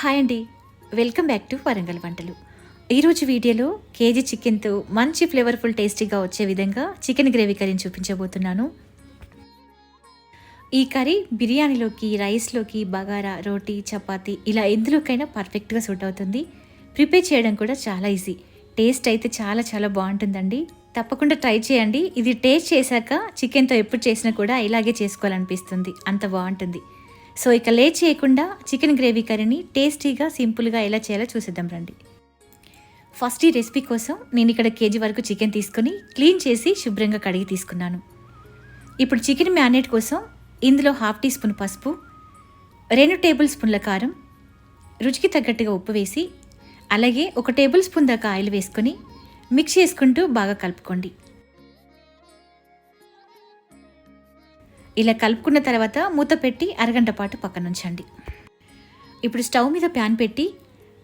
Hi అండి. Welcome back to Warangal వంటలు. ఈరోజు వీడియోలో కేజీ చికెన్తో మంచి ఫ్లేవర్ఫుల్ టేస్టీగా వచ్చే విధంగా చికెన్ గ్రేవీ కర్రీని చూపించబోతున్నాను. ఈ కర్రీ బిర్యానీలోకి రైస్లోకి బగారా రోటీ చపాతి ఇలా ఎందులోకైనా పర్ఫెక్ట్గా సూట్ అవుతుంది. ప్రిపేర్ చేయడం కూడా చాలా ఈజీ. టేస్ట్ అయితే చాలా చాలా బాగుంటుందండి. తప్పకుండా ట్రై చేయండి. ఇది టేస్ట్ చేశాక చికెన్తో ఎప్పుడు చేసినా కూడా ఇలాగే చేసుకోవాలనిపిస్తుంది. అంత బాగుంటుంది. సో ఇక లే చేయకుండా చికెన్ గ్రేవీ కర్రీని టేస్టీగా సింపుల్గా ఎలా చేయాలో చూసేద్దాం రండి. ఫస్ట్ ఈ రెసిపీ కోసం నేను ఇక్కడ కేజీ వరకు చికెన్ తీసుకొని క్లీన్ చేసి శుభ్రంగా కడిగి తీసుకున్నాను. ఇప్పుడు చికెన్ మ్యారినేట్ కోసం ఇందులో హాఫ్ టీ స్పూన్ పసుపు రెండు టేబుల్ స్పూన్ల కారం రుచికి తగ్గట్టుగా ఉప్పు వేసి అలాగే ఒక టేబుల్ స్పూన్ దాకా ఆయిల్ వేసుకొని మిక్స్ చేసుకుంటూ బాగా కలుపుకోండి. ఇలా కలుపుకున్న తర్వాత మూత పెట్టి అరగంట పాటు పక్కన ఉంచండి. ఇప్పుడు స్టవ్ మీద ప్యాన్ పెట్టి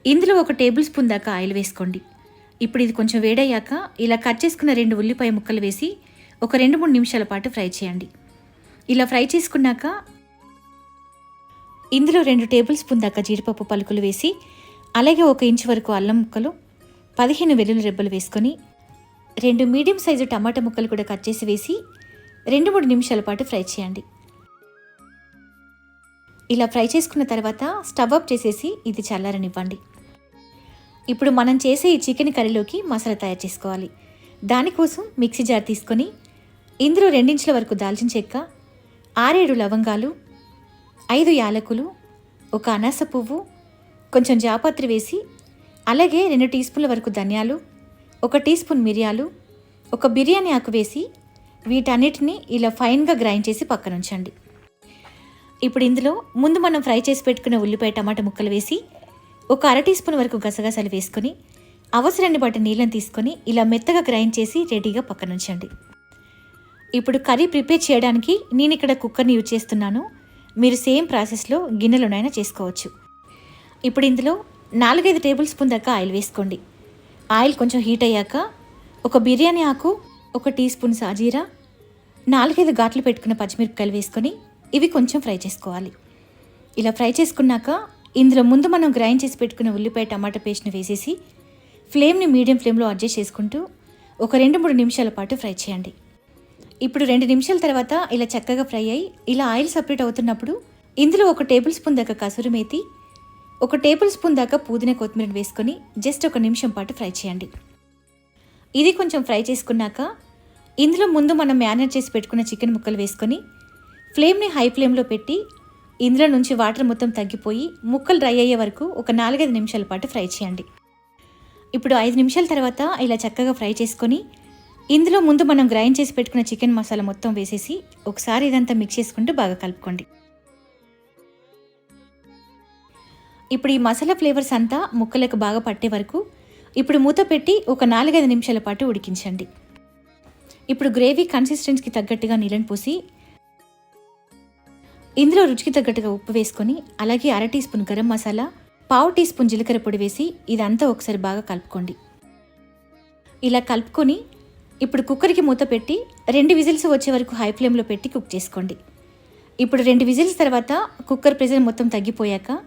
ఇందులో ఒక టేబుల్ స్పూన్ దాకా ఆయిల్ వేసుకోండి. ఇప్పుడు ఇది కొంచెం వేడయ్యాక ఇలా కట్ చేసుకున్న రెండు ఉల్లిపాయ ముక్కలు వేసి ఒక రెండు మూడు నిమిషాల పాటు ఫ్రై చేయండి. ఇలా ఫ్రై చేసుకున్నాక ఇందులో రెండు టేబుల్ స్పూన్ దాకా జీడిపప్పు పలుకులు వేసి అలాగే ఒక ఇంచు వరకు అల్లం ముక్కలు పదిహేను వెల్లుల్లి రెబ్బలు వేసుకొని రెండు మీడియం సైజు టమాటా ముక్కలు కూడా కట్ చేసి వేసి రెండు మూడు నిమిషాల పాటు ఫ్రై చేయండి. ఇలా ఫ్రై చేసుకున్న తర్వాత స్టవ్ అప్ చేసేసి ఇది చల్లారనివ్వండి. ఇప్పుడు మనం చేసే ఈ చికెన్ కర్రీలోకి మసాలా తయారు చేసుకోవాలి. దానికోసం మిక్సీ జార్ తీసుకొని ఇందులో రెండించుల వరకు దాల్చిన చెక్క ఆరేడు లవంగాలు ఐదు యాలకులు ఒక అనాస పువ్వు కొంచెం జాపత్రి వేసి అలాగే రెండు టీ స్పూన్ల వరకు ధనియాలు ఒక టీ స్పూన్ మిరియాలు ఒక బిర్యానీ ఆకు వేసి వీటన్నిటిని ఇలా ఫైన్గా గ్రైండ్ చేసి పక్కన ఉంచండి ఇప్పుడు ఇందులో ముందు మనం ఫ్రై చేసి పెట్టుకున్న ఉల్లిపాయ టమాటా ముక్కలు వేసి ఒక అర టీ స్పూన్ వరకు గసగసాలు వేసుకొని అవసరాన్ని బట్టి నీళ్ళని తీసుకొని ఇలా మెత్తగా గ్రైండ్ చేసి రెడీగా పక్కన ఉంచండి ఇప్పుడు కర్రీ ప్రిపేర్ చేయడానికి నేను ఇక్కడ కుక్కర్ని యూజ్ చేస్తున్నాను. మీరు సేమ్ ప్రాసెస్లో గిన్నెలోనైనా చేసుకోవచ్చు. ఇప్పుడు ఇందులో నాలుగైదు టేబుల్ స్పూన్ దాకా ఆయిల్ వేసుకోండి. ఆయిల్ కొంచెం హీట్ అయ్యాక ఒక బిర్యానీ ఆకు ఒక టీ స్పూన్ సాజీరా నాలుగైదు ఘాట్లు పెట్టుకున్న పచ్చిమిరపకాయలు వేసుకొని ఇవి కొంచెం ఫ్రై చేసుకోవాలి. ఇలా ఫ్రై చేసుకున్నాక ఇందులో ముందు మనం గ్రైండ్ చేసి పెట్టుకున్న ఉల్లిపాయ టమాటా పేస్ట్ని వేసేసి ఫ్లేమ్ని మీడియం ఫ్లేమ్లో అడ్జస్ట్ చేసుకుంటూ ఒక రెండు మూడు నిమిషాల పాటు ఫ్రై చేయండి. ఇప్పుడు రెండు నిమిషాల తర్వాత ఇలా చక్కగా ఫ్రై అయ్యి ఇలా ఆయిల్ సపరేట్ అవుతున్నప్పుడు ఇందులో ఒక టేబుల్ స్పూన్ దాకా కసూరి మేతి ఒక టేబుల్ స్పూన్ దాకా పుదీనా కొత్తిమీర వేసుకొని జస్ట్ ఒక నిమిషం పాటు ఫ్రై చేయండి. ఇది కొంచెం ఫ్రై చేసుకున్నాక ఇందులో ముందు మనం మ్యారినేట్ చేసి పెట్టుకున్న చికెన్ ముక్కలు వేసుకొని ఫ్లేమ్ని హై ఫ్లేమ్లో పెట్టి ఇందులో నుంచి వాటర్ మొత్తం తగ్గిపోయి ముక్కలు డ్రై అయ్యే వరకు ఒక నాలుగైదు నిమిషాల పాటు ఫ్రై చేయండి. ఇప్పుడు ఐదు నిమిషాల తర్వాత ఇలా చక్కగా ఫ్రై చేసుకొని ఇందులో ముందు మనం గ్రైండ్ చేసి పెట్టుకున్న చికెన్ మసాలా మొత్తం వేసేసి ఒకసారి ఇదంతా మిక్స్ చేసుకుంటూ బాగా కలుపుకోండి. ఇప్పుడు ఈ మసాలా ఫ్లేవర్స్ అంతా ముక్కలకు బాగా పట్టే వరకు ఇప్పుడు మూత పెట్టి ఒక నాలుగైదు నిమిషాల పాటు ఉడికించండి. ఇప్పుడు గ్రేవీ కన్సిస్టెన్స్కి తగ్గట్టుగా నీళ్ళని పోసి ఇందులో రుచికి తగ్గట్టుగా ఉప్పు వేసుకొని అలాగే అర టీ స్పూన్ గరం మసాలా పావు టీ స్పూన్ జీలకర్ర పొడి వేసి ఇదంతా ఒకసారి బాగా కలుపుకోండి. ఇలా కలుపుకొని ఇప్పుడు కుక్కర్కి మూత పెట్టి రెండు విజిల్స్ వచ్చే వరకు హై ఫ్లేమ్లో పెట్టి కుక్ చేసుకోండి. ఇప్పుడు రెండు విజిల్స్ తర్వాత కుక్కర్ ప్రెజర్ మొత్తం తగ్గిపోయాక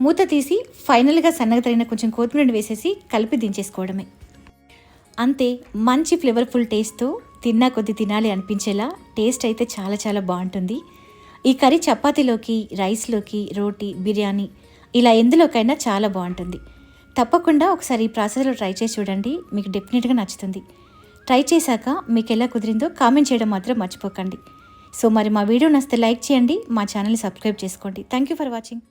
మూత తీసి ఫైనల్గా సన్నగా తగిన కొంచెం కొత్తిమీర వేసేసి కలిపి దించేసుకోవడమే. అంతే మంచి ఫ్లేవర్ఫుల్ టేస్ట్తో తిన్నా కొద్ది తినాలి అనిపించేలా టేస్ట్ అయితే చాలా చాలా బాగుంటుంది. ఈ కర్రీ చపాతీలోకి రైస్లోకి రోటీ బిర్యానీ ఇలా ఎందులోకైనా చాలా బాగుంటుంది. తప్పకుండా ఒకసారి ఈ ప్రాసెస్లో ట్రై చేసి చూడండి మీకు డెఫినెట్గా నచ్చుతుంది. ట్రై చేశాక మీకు ఎలా కుదిరిందో కామెంట్ చేయడం మాత్రం మర్చిపోకండి. సో మరి మా వీడియో నచ్చితే లైక్ చేయండి మా ఛానల్ని సబ్స్క్రైబ్ చేసుకోండి. Thank you for watching.